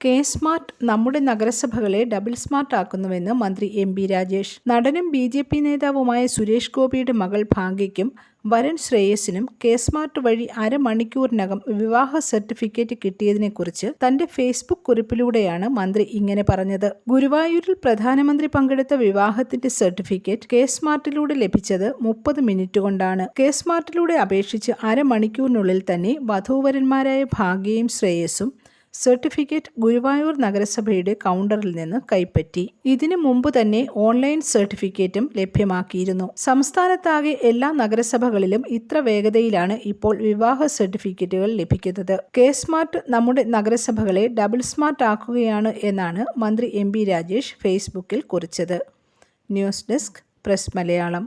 K smart നമ്മുടെ നഗരസഭകളെ double smart ആക്കുന്നുവെന്ന് മന്ത്രി M B Rajesh. നടനും ബി ജെ പി നേതാവുമായ സുരേഷ് ഗോപിയുടെ മകൾ ഭാഗ്യയ്ക്കും വരൻ ശ്രേയസിനും കെ സ്മാർട്ട് വഴി അരമണിക്കൂറിനകം വിവാഹ സർട്ടിഫിക്കറ്റ് കിട്ടിയതിനെക്കുറിച്ച് തന്റെ ഫേസ്ബുക്ക് കുറിപ്പിലൂടെയാണ് മന്ത്രി ഇങ്ങനെ പറഞ്ഞത്. ഗുരുവായൂരിൽ പ്രധാനമന്ത്രി പങ്കെടുത്ത വിവാഹത്തിന്റെ സർട്ടിഫിക്കറ്റ് കെ സ്മാർട്ടിലൂടെ ലഭിച്ചത് മുപ്പത് മിനിറ്റ് കൊണ്ടാണ്. കെ സ്മാർട്ടിലൂടെ അപേക്ഷിച്ച് അരമണിക്കൂറിനുള്ളിൽ തന്നെ വധൂവരന്മാരായ ഭാഗ്യയും ശ്രേയസും സർട്ടിഫിക്കറ്റ് ഗുരുവായൂർ നഗരസഭയുടെ കൗണ്ടറിൽ നിന്ന് കൈപ്പറ്റി. ഇതിനു മുമ്പ് തന്നെ ഓൺലൈൻ സർട്ടിഫിക്കറ്റും ലഭ്യമാക്കിയിരുന്നു. സംസ്ഥാനത്താകെ എല്ലാ നഗരസഭകളിലും ഇത്ര വേഗതയിലാണ് ഇപ്പോൾ വിവാഹ സർട്ടിഫിക്കറ്റുകൾ ലഭിക്കുന്നത്. കെ സ്മാർട്ട് നമ്മുടെ നഗരസഭകളെ ഡബിൾ സ്മാർട്ട് ആക്കുകയാണ് എന്നാണ് മന്ത്രി എം ബി രാജേഷ് ഫേസ്ബുക്കിൽ കുറിച്ചത്. News desk press Malayalam.